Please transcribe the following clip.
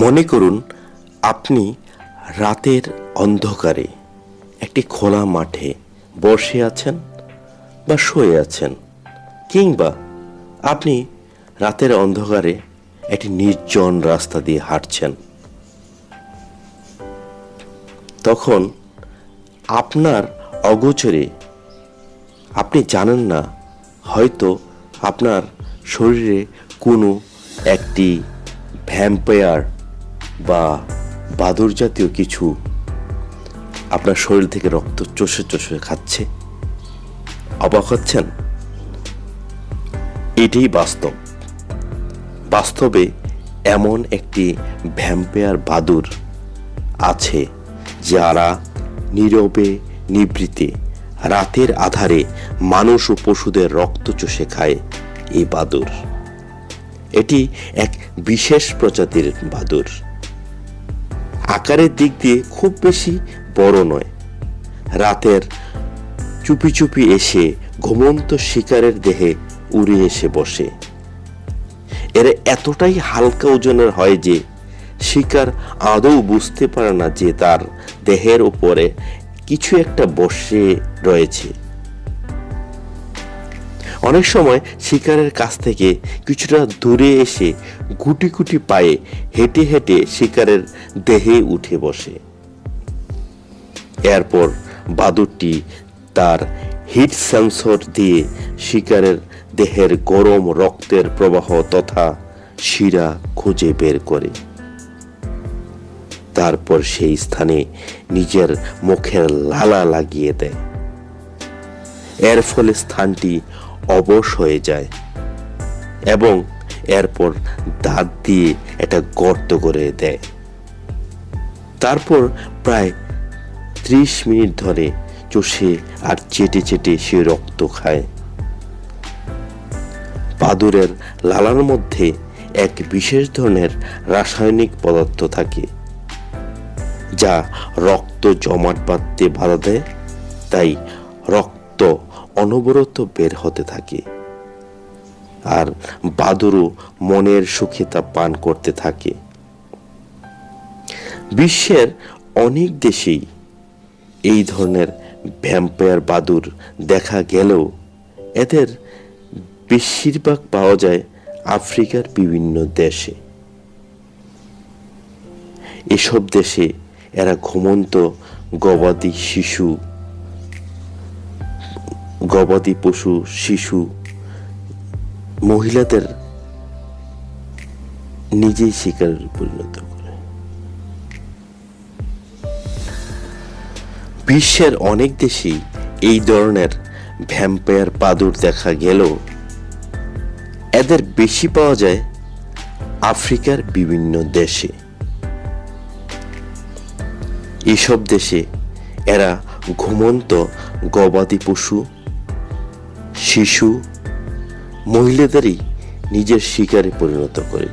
মনে করুন, আপনি রাতের অন্ধকারে একটি খোলা মাঠে বসে আছেন বা শুয়ে আছেন, কিংবা আপনি রাতের অন্ধকারে একটি নির্জন রাস্তা দিয়ে হাঁটছেন, তখন আপনার অগোচরে আপনি জানেন না হয়তো আপনার শরীরে কোনো একটি ভ্যাম্পায়ার বা বাদর জাতীয় কিছু আপনার শরীর থেকে রক্ত চষে চষে খাচ্ছে। অবাক হচ্ছেন? এটাই বাস্তব। বাস্তবে এমন একটি ভ্যাম্পায়ার বাদুর আছে যারা নীরবে নিবৃতে রাতের আধারে মানুষ ও পশুদের রক্ত চষে খায় এই বাদুর এটি এক বিশেষ প্রজাতির বাদুর। আকারের দিক দিয়ে খুব বেশি বড় নয়। রাতের চুপি চুপি এসে ঘুমন্ত শিকারের দেহে উড়ে এসে বসে। এরা এতটাই হালকা ওজনের হয় যে শিকার আদৌ বুঝতে পারে না যে তার দেহের উপরে কিছু একটা বসে রয়েছে। অনেক সময় শিকারের কাছ থেকে কিছুটা দূরে এসে গুটি গুটি পায়ে হেঁটে হেঁটে শিকারের দেহে উঠে বসে। এরপর বাদুরটি তার হিট সেন্সর দিয়ে শিকারের দেহের গরম রক্তের প্রবাহ তথা শিরা খুঁজে বের করে। তারপর সেই স্থানে নিজের মুখের লালা লাগিয়ে দেয়। এর ফলে স্থানটি অবশ হয়ে যায় এবং এরপর দাঁত দিয়ে একটা গর্ত করে দেয়। তারপর প্রায় ত্রিশ মিনিট ধরে চষে আর চেটে চেটে সে রক্ত খায়। বাদুরের লালার মধ্যে এক বিশেষ ধরনের রাসায়নিক পদার্থ থাকে, যা রক্ত জমাট বাঁধতে বাধা দেয়, তাই রক্ত অনবরত বের হতে থাকে। আর বাদুরও মনের সুখে তা পান করতে থাকে। বিশ্বের অনেক দেশেই এই ধরনের ভ্যাম্পায়ার বাদুর দেখা গেলেও এদের বেশিরভাগ পাওয়া যায় আফ্রিকার বিভিন্ন দেশে। এসব দেশে এরা ঘুমন্ত গবাদি শিশু গবাদি পশু, শিশু, মহিলাদের নিজেই শিকারের পরিণত করে। বিশ্বের অনেক দেশেই এই ধরনের ভ্যাম্পায়ার পাদুর দেখা গেলেও এদের বেশি পাওয়া যায় আফ্রিকার বিভিন্ন দেশে। এসব দেশে এরা ঘুমন্ত গবাদি পশু শিশু মহিলাদেরই নিজের শিকারে পরিণত করে।